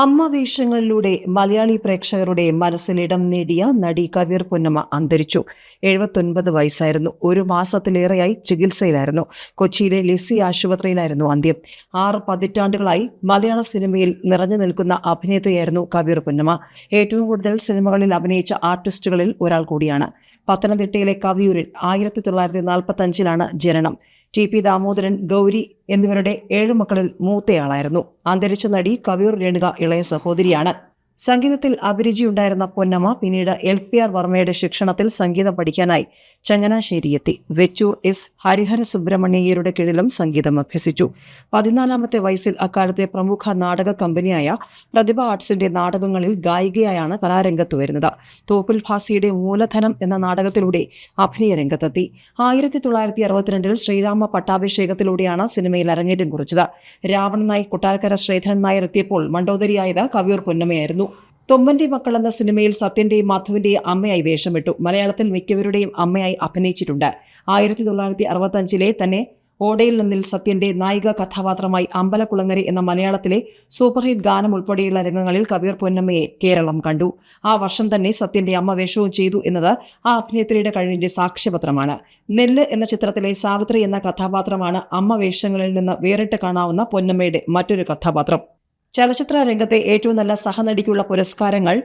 അമ്മ വേഷങ്ങളിലൂടെ മലയാളി പ്രേക്ഷകരുടെ മനസ്സിലിടം നേടിയ നടി കവിർ പൊന്നമ്മ അന്തരിച്ചു. എഴുപത്തൊൻപത് വയസ്സായിരുന്നു. ഒരു മാസത്തിലേറെയായി ചികിത്സയിലായിരുന്നു. കൊച്ചിയിലെ ലിസി ആശുപത്രിയിലായിരുന്നു അന്ത്യം. ആറ് പതിറ്റാണ്ടുകളായി മലയാള സിനിമയിൽ നിറഞ്ഞു നിൽക്കുന്ന അഭിനേത്രിയായിരുന്നു കവിർ പൊന്നമ്മ. ഏറ്റവും കൂടുതൽ സിനിമകളിൽ അഭിനയിച്ച ആർട്ടിസ്റ്റുകളിൽ ഒരാൾ കൂടിയാണ്. പത്തനംതിട്ടയിലെ കവിയൂരിൽ ആയിരത്തി തൊള്ളായിരത്തി നാൽപ്പത്തി അഞ്ചിലാണ് ജനനം. ടി പി ദാമോദരൻ ഗൗരി എന്നിവരുടെ ഏഴു മക്കളിൽ മൂത്തയാളായിരുന്നു. അന്തരിച്ച നടി കവിയൂർ രേണുക ഇളയ സഹോദരിയാണ്. സംഗീതത്തിൽ അഭിരുചിയുണ്ടായിരുന്ന പൊന്നമ്മ പിന്നീട് എൽ പി ആർ വർമ്മയുടെ ശിക്ഷണത്തിൽ സംഗീതം പഠിക്കാനായി ചങ്ങനാശ്ശേരിയെത്തി. വെച്ചൂർ എസ്. ഹരിഹര സുബ്രഹ്മണ്യയ്യരുടെ കീഴിലും സംഗീതം അഭ്യസിച്ചു. പതിനാലാമത്തെ വയസ്സിൽ അക്കാലത്തെ പ്രമുഖ നാടക കമ്പനിയായ പ്രതിഭ ആർട്സിന്റെ നാടകങ്ങളിൽ ഗായികയായാണ് കലാരംഗത്ത് വരുന്നത്. തോപ്പിൽ ഭാസിയുടെ മൂലധനം എന്ന നാടകത്തിലൂടെ അഭിനയ രംഗത്തെത്തി. ആയിരത്തി തൊള്ളായിരത്തി അറുപത്തിരണ്ടിൽ ശ്രീരാമ പട്ടാഭിഷേകത്തിലൂടെയാണ് സിനിമയിൽ അരങ്ങേറ്റം കുറിച്ചത്. രാവണനായി കൊട്ടാരക്കര ശ്രീധരൻ നായർ എത്തിയപ്പോൾ മണ്ടോദരിയായത് കവിയൂർ പൊന്നമ്മയായിരുന്നു. തൊമ്മന്റെ മക്കൾ എന്ന സിനിമയിൽ സത്യന്റെയും മാധവിന്റെയും അമ്മയായി വേഷമിട്ടു. മലയാളത്തിൽ മിക്കവരുടെയും അമ്മയായി അഭിനയിച്ചിട്ടുണ്ട്. ആയിരത്തി തൊള്ളായിരത്തി അറുപത്തഞ്ചിലെ തന്നെ ഓടയിൽ നിന്നിൽ സത്യന്റെ നായിക കഥാപാത്രമായി അമ്പലക്കുളങ്ങര എന്ന മലയാളത്തിലെ സൂപ്പർഹിറ്റ് ഗാനം ഉൾപ്പെടെയുള്ള രംഗങ്ങളിൽ കബീർ പൊന്നമ്മയെ കേരളം കണ്ടു. ആ വർഷം തന്നെ സത്യന്റെ അമ്മ വേഷവും ചെയ്തു എന്നത് ആ അഭിനേത്രിയുടെ കഴിവിന്റെ സാക്ഷ്യപത്രമാണ്. നെല്ല് എന്ന ചിത്രത്തിലെ സാവിത്രി എന്ന കഥാപാത്രമാണ് അമ്മ വേഷങ്ങളിൽ നിന്ന് വേറിട്ട് കാണാവുന്ന പൊന്നമ്മയുടെ മറ്റൊരു കഥാപാത്രം. ചലച്ചിത്ര രംഗത്തെ ഏറ്റവും നല്ല സഹനടിക്കുള്ള പുരസ്കാരങ്ങൾ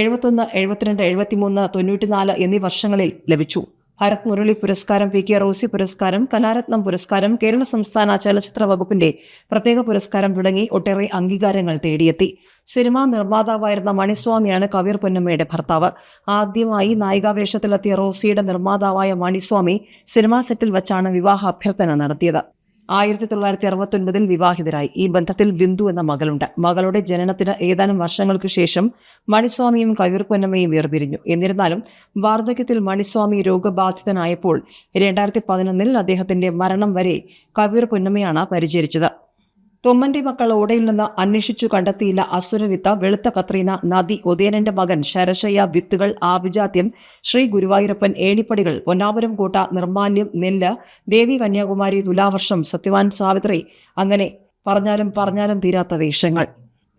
എഴുപത്തൊന്ന് എഴുപത്തിരണ്ട് എഴുപത്തിമൂന്ന് തൊണ്ണൂറ്റിനാല് എന്നീ വർഷങ്ങളിൽ ലഭിച്ചു. ഭരത് മുരളി പുരസ്കാരം പി കെ റോസി പുരസ്കാരം കലാരത്നം പുരസ്കാരം കേരള സംസ്ഥാന ചലച്ചിത്ര വകുപ്പിന്റെ പ്രത്യേക പുരസ്കാരം തുടങ്ങി ഒട്ടേറെ അംഗീകാരങ്ങൾ തേടിയെത്തി. സിനിമാ നിർമ്മാതാവായിരുന്ന മണിസ്വാമിയാണ് കവീർ പൊന്നമ്മയുടെ ഭർത്താവ്. ആദ്യമായി നായികാവേഷത്തിലെത്തിയ റോസിയുടെ നിർമ്മാതാവായ മണിസ്വാമി സിനിമാ സെറ്റിൽ വച്ചാണ് വിവാഹ അഭ്യർത്ഥന നടത്തിയത്. ആയിരത്തി തൊള്ളായിരത്തി അറുപത്തൊൻപതിൽ വിവാഹിതരായി. ഈ ബന്ധത്തിൽ ബിന്ദു എന്ന മകളുണ്ട്. മകളുടെ ജനനത്തിന് ഏതാനും വർഷങ്ങൾക്ക് ശേഷം മണിസ്വാമിയും കയ്യൂർപ്പൊന്നമ്മയും പൊന്നമ്മയും വേർപിരിഞ്ഞു. എന്നിരുന്നാലും വാർദ്ധക്യത്തിൽ മണിസ്വാമി രോഗബാധിതനായപ്പോൾ രണ്ടായിരത്തി പതിനൊന്നിൽ അദ്ദേഹത്തിന്റെ മരണം വരെ കവിർ പൊന്നമ്മയാണ് പരിചരിച്ചത്. തൊമ്മന്റെ മക്കൾ ഓടയിൽ നിന്ന് അന്വേഷിച്ചു കണ്ടെത്തിയില്ല. അസുരവിത്ത വെളുത്ത കത്രീന നദി ഉദയനന്റെ മകൻ ശരശയ്യ വിത്തുകൾ ആഭിജാത്യം ശ്രീ ഗുരുവായൂരപ്പൻ ഏണിപ്പടികൾ പൊന്നാപുരം കൂട്ട നിർമാല്യം നെല്ല് ദേവി കന്യാകുമാരി തുലാവർഷം സത്യവാൻ സാവിത്രി. അങ്ങനെ പറഞ്ഞാലും പറഞ്ഞാലും തീരാത്ത വേഷങ്ങൾ.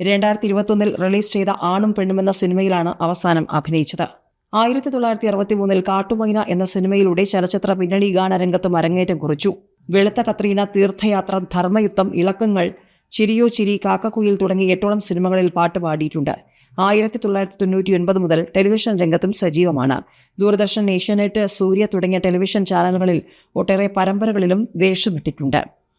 രണ്ടായിരത്തി ഇരുപത്തൊന്നിൽ റിലീസ് ചെയ്ത ആണും പെണ്ണും എന്ന സിനിമയിലാണ് അവസാനം അഭിനയിച്ചത്. ആയിരത്തി തൊള്ളായിരത്തി അറുപത്തി മൂന്നിൽ കാട്ടുമൈന എന്ന സിനിമയിലൂടെ ചലച്ചിത്ര പിന്നണി ഗാനരംഗത്തും അരങ്ങേറ്റം കുറിച്ചു. വെളുത്ത കത്രീന തീർത്ഥയാത്ര ധർമ്മയുദ്ധം ഇളക്കങ്ങൾ ചിരിയോ ചിരി കാക്കക്കുയിൽ തുടങ്ങി എട്ടോളം സിനിമകളിൽ പാട്ട് പാടിയിട്ടുണ്ട്. ആയിരത്തി തൊള്ളായിരത്തി തൊണ്ണൂറ്റി ഒൻപത് മുതൽ ടെലിവിഷൻ രംഗത്തും സജീവമാണ്. ദൂരദർശൻ ഏഷ്യാനെറ്റ് സൂര്യ തുടങ്ങിയ ടെലിവിഷൻ ചാനലുകളിൽ ഒട്ടേറെ പരമ്പരകളിലും വേഷമിട്ടിട്ടുണ്ട്.